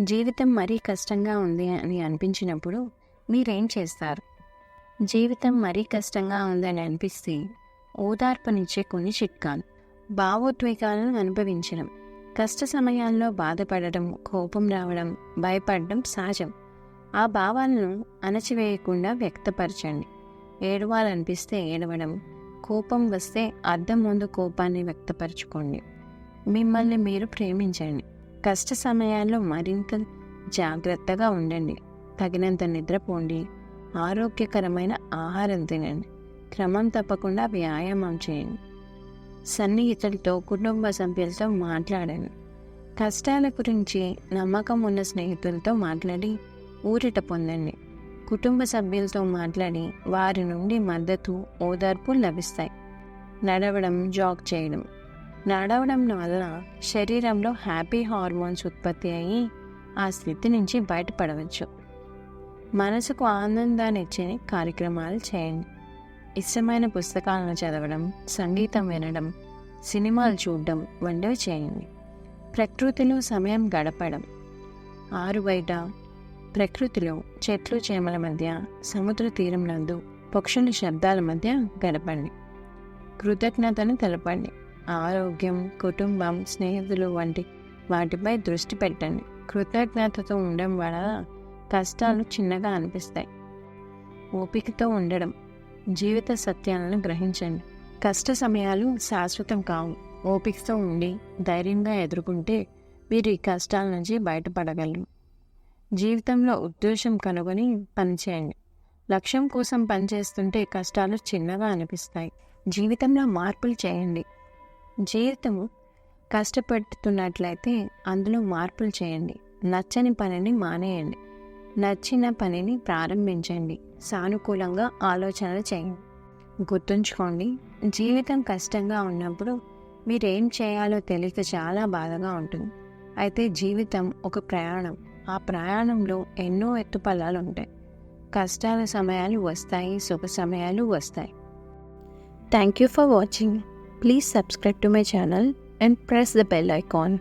జీవితం మరీ కష్టంగా ఉంది అని అనిపించినప్పుడు మీరేం చేస్తారు? జీవితం మరీ కష్టంగా ఉందని అనిపిస్తే ఓదార్పునిచ్చే కొన్ని చిట్కాలు. భావోద్వేగాలను అనుభవించడం కష్ట సమయాల్లో బాధపడడం కోపం రావడం భయపడడం సహజం. ఆ భావాలను అణచివేయకుండా వ్యక్తపరచండి. ఏడవాలనిపిస్తే ఏడవడం కోపం వస్తే అద్దం ముందు కోపాన్ని వ్యక్తపరచుకోండి. మిమ్మల్ని మీరు ప్రేమించండి. కష్ట సమయాల్లో మరింత జాగ్రత్తగా ఉండండి. తగినంత నిద్రపోండి ఆరోగ్యకరమైన ఆహారం తినండి. క్రమం తప్పకుండా వ్యాయామం చేయండి. సన్నిహితులతో కుటుంబ సభ్యులతో మాట్లాడండి. కష్టాల గురించి నమ్మకం ఉన్న స్నేహితులతో మాట్లాడి ఊరిట పొందండి. కుటుంబ సభ్యులతో మాట్లాడి వారి నుండి మద్దతు ఓదార్పు లభిస్తాయి. నడవడం జాగ్ చేయడం నడవడం వల్ల శరీరంలో హ్యాపీ హార్మోన్స్ ఉత్పత్తి అయ్యి ఆ స్థితి నుంచి బయటపడవచ్చు. మనసుకు ఆనందాన్ని ఇచ్చే కార్యక్రమాలు చేయండి. ఇష్టమైన పుస్తకాలను చదవడం సంగీతం వినడం సినిమాలు చూడడం వంటివి చేయండి. ప్రకృతిలో సమయం గడపడం. ఆరు బయట ప్రకృతిలో చెట్లు చేమల మధ్య సముద్ర తీరం నందు పక్షుల శబ్దాల మధ్య గడపండి. కృతజ్ఞతను తెలపండి. ఆరోగ్యం కుటుంబం స్నేహితులు వంటి వాటిపై దృష్టి పెట్టండి. కృతజ్ఞతతో ఉండడం వలన కష్టాలు చిన్నగా అనిపిస్తాయి. ఓపికతో ఉండడం జీవిత సత్యాలను గ్రహించండి. కష్ట సమయాలు శాశ్వతం కావు. ఓపికతో ఉండి ధైర్యంగా ఎదుర్కొంటే మీరు ఈ కష్టాల నుంచి బయటపడగలరు. జీవితంలో ఉద్దేశం కనుగొని పనిచేయండి. లక్ష్యం కోసం పనిచేస్తుంటే కష్టాలు చిన్నగా అనిపిస్తాయి. జీవితంలో మార్పులు చేయండి. జీవితం కష్టపెడుతున్నట్లయితే అందులో మార్పులు చేయండి. నచ్చని పనిని మానేయండి. నచ్చిన పనిని ప్రారంభించండి. సానుకూలంగా ఆలోచనలు చేయండి. గుర్తుంచుకోండి జీవితం కష్టంగా ఉన్నప్పుడు మీరేం చేయాలో తెలియక చాలా బాధగా ఉంటుంది. అయితే జీవితం ఒక ప్రయాణం. ఆ ప్రయాణంలో ఎన్నో ఎత్తుపల్లాలు ఉంటాయి. కష్టాల సమయాలు వస్తాయి శుభ సమయాలు వస్తాయి. Thank you for watching Please subscribe to my channel and press the bell icon.